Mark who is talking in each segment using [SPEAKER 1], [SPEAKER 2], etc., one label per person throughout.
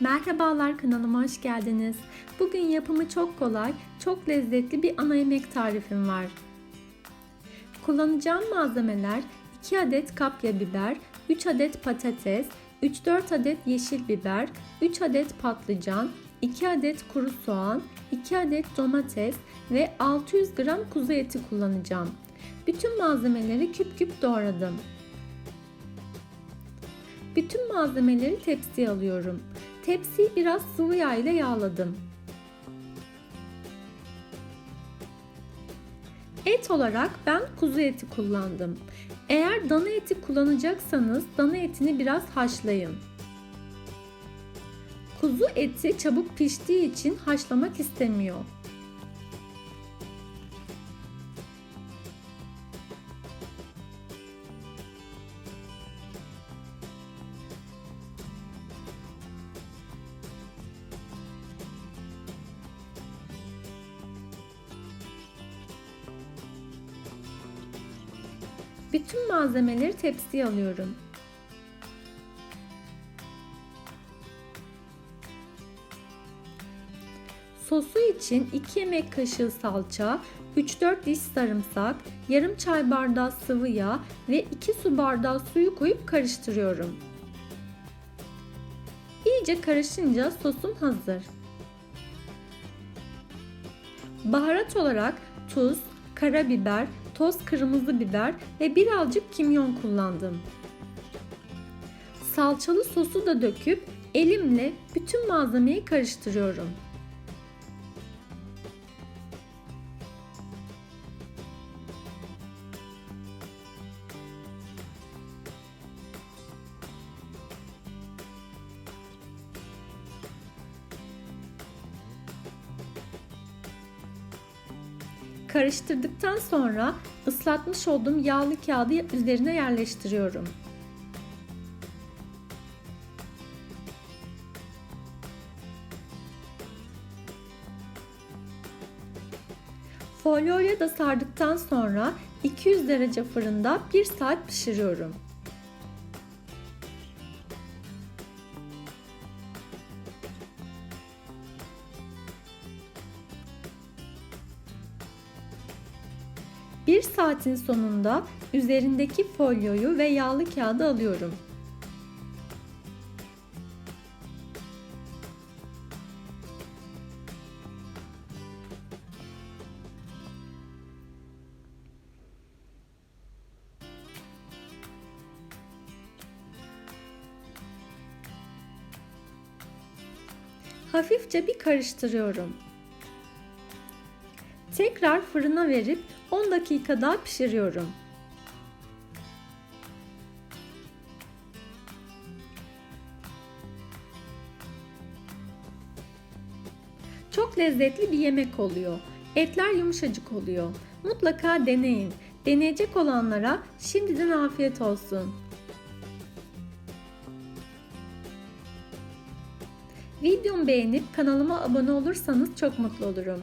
[SPEAKER 1] Merhabalar kanalıma hoş geldiniz. Bugün yapımı çok kolay, çok lezzetli bir ana yemek tarifim var. Kullanacağım malzemeler 2 adet kapya biber, 3 adet patates, 3-4 adet yeşil biber, 3 adet patlıcan, 2 adet kuru soğan, 2 adet domates ve 600 gram kuzu eti kullanacağım. Bütün malzemeleri küp küp doğradım. Bütün malzemeleri tepsiye alıyorum. Tepsiyi biraz sıvı yağ ile yağladım. Et olarak ben kuzu eti kullandım. Eğer dana eti kullanacaksanız dana etini biraz haşlayın. Kuzu eti çabuk piştiği için haşlamak istemiyor. Bütün malzemeleri tepsiye alıyorum. Sosu için 2 yemek kaşığı salça, 3-4 diş sarımsak, yarım çay bardağı sıvı yağ ve 2 su bardağı suyu koyup karıştırıyorum. İyice karışınca sosum hazır. Baharat olarak tuz, karabiber, toz kırmızı biber ve birazcık kimyon kullandım. Salçalı sosu da döküp elimle bütün malzemeyi karıştırıyorum. Karıştırdıktan sonra ıslatmış olduğum yağlı kağıdı üzerine yerleştiriyorum. Folyoyla da sardıktan sonra 200 derece fırında 1 saat pişiriyorum. Bir saatin sonunda üzerindeki folyoyu ve yağlı kağıdı alıyorum. Hafifçe bir karıştırıyorum. Tekrar fırına verip 10 dakika daha pişiriyorum. Çok lezzetli bir yemek oluyor. Etler yumuşacık oluyor. Mutlaka deneyin. Deneyecek olanlara şimdiden afiyet olsun. Videomu beğenip kanalıma abone olursanız çok mutlu olurum.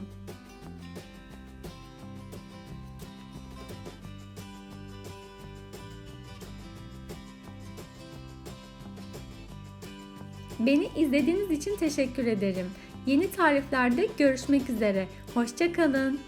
[SPEAKER 1] Beni izlediğiniz için teşekkür ederim. Yeni tariflerde görüşmek üzere. Hoşçakalın.